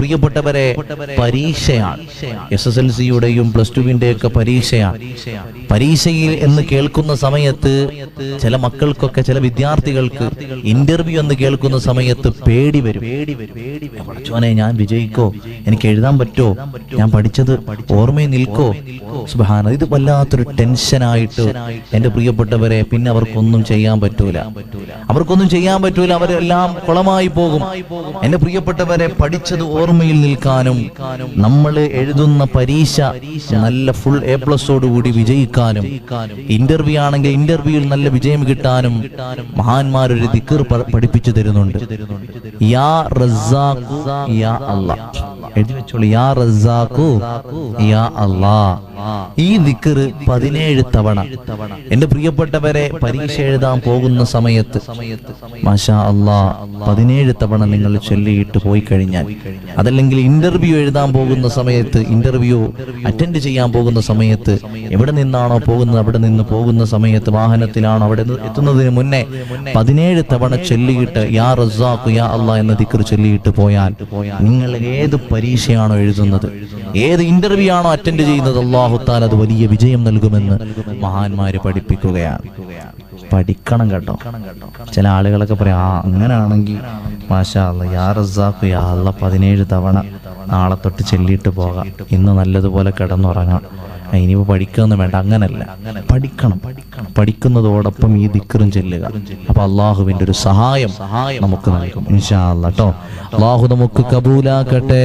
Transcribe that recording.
പ്രിയപ്പെട്ടവരെ പരീക്ഷയാണ്. S S L സിയുടെയും പ്ലസ് ടുവിന്റെ ഒക്കെ പരീക്ഷയാണ്. പരീക്ഷയിൽ എന്ന് കേൾക്കുന്ന സമയത്ത് ചില മക്കൾക്കൊക്കെ ചില വിദ്യാർത്ഥികൾക്ക് ഇന്റർവ്യൂ എന്ന് കേൾക്കുന്ന സമയത്ത് പേടി വരും. പഠിച്ചോനെ ഞാൻ വിജയിക്കോ? എനിക്ക് എഴുതാൻ പറ്റോ? ഞാൻ പഠിച്ചത് ഓർമ്മയിൽ നിൽക്കോ? സുബാന ഇത് വല്ലാത്തൊരു ടെൻഷനായിട്ട് എന്റെ പ്രിയപ്പെട്ടവരെ പിന്നെ അവർക്കൊന്നും ചെയ്യാൻ പറ്റൂല. അവർക്കൊന്നും ചെയ്യാൻ പറ്റൂല അവരെല്ലാം കുളമായി പോകും. എന്റെ പ്രിയപ്പെട്ടവരെ പഠിച്ചത് ഓർമ്മയിൽ നിൽക്കാനും നമ്മൾ എഴുതുന്ന പരീക്ഷ നല്ല ഫുൾ എ പ്ലസോടുകൂടി വിജയിക്കാനും ഇന്റർവ്യൂ ആണെങ്കിൽ ഇന്റർവ്യൂവിൽ നല്ല വിജയം കിട്ടാനും മഹാന്മാരൊരു ദിക്കർ പഠിപ്പിച്ചു തരുന്നുണ്ട്. യാ റസാഖു യാ അല്ലാ എഴുതി വെച്ചോളൂ. യാ റസാഖു യാ അല്ലാ ഈ ദിക്കർ പതിനേഴ് തവണ. എന്റെ പ്രിയപ്പെട്ടവരെ പരീക്ഷ എഴുതാൻ പോകുന്ന സമയത്ത് മാഷാ അല്ലാ പതിനേഴ് തവണ നിങ്ങൾ ചൊല്ലിയിട്ട് പോയി കഴിഞ്ഞാൽ അതല്ലെങ്കിൽ ഇന്റർവ്യൂ എഴുതാൻ പോകുന്ന സമയത്ത് ഇന്റർവ്യൂ അറ്റൻഡ് ചെയ്യാൻ പോകുന്ന സമയത്ത് എവിടെ നിന്നാണോ പോകുന്നത് അവിടെ നിന്ന് പോകുന്ന സമയത്ത് വാഹനത്തിലാണോ അവിടെ എത്തുന്നതിന് മുന്നേ പതിനേഴ് തവണ ചൊല്ലിയിട്ട് യാ റസാഖു യാ അള്ളാ എന്ന ദിക്കർ ചൊല്ലിയിട്ട് പോയാൽ നിങ്ങൾ ഏത് പരീക്ഷയാണോ എഴുതുന്നത്? ഏത് ഇന്റർവ്യൂ ആണോ അറ്റൻഡ് ചെയ്യുന്നത്? അള്ളാഹുത്താൽ അത് വലിയ വിജയം നൽകുമെന്ന് മഹാന്മാര് പഠിപ്പിക്കുകയാണ്. പഠിക്കണം കേട്ടോ. ചില ആളുകളൊക്കെ പറയാം ആ അങ്ങനെയാണെങ്കിൽ മാഷാ അല്ല യാ യാ പതിനേഴ് തവണ നാളെ തൊട്ട് ചെല്ലിയിട്ട് പോകാം. ഇന്ന് നല്ലതുപോലെ കിടന്നുറങ്ങാം. ഇനിയിപ്പോൾ ഇനിയിപ്പോ പഠിക്കൊന്നും വേണ്ട. അങ്ങനല്ല. പഠിക്കണം. പഠിക്കുന്നതോടൊപ്പം ഈ ദിക്കറും ചെല്ലുക. അപ്പൊ അള്ളാഹുവിന്റെ ഒരു സഹായം നമുക്ക് നൽകും. ഇൻഷാ അള്ളാഹു നമുക്ക് കബൂലാക്കട്ടെ.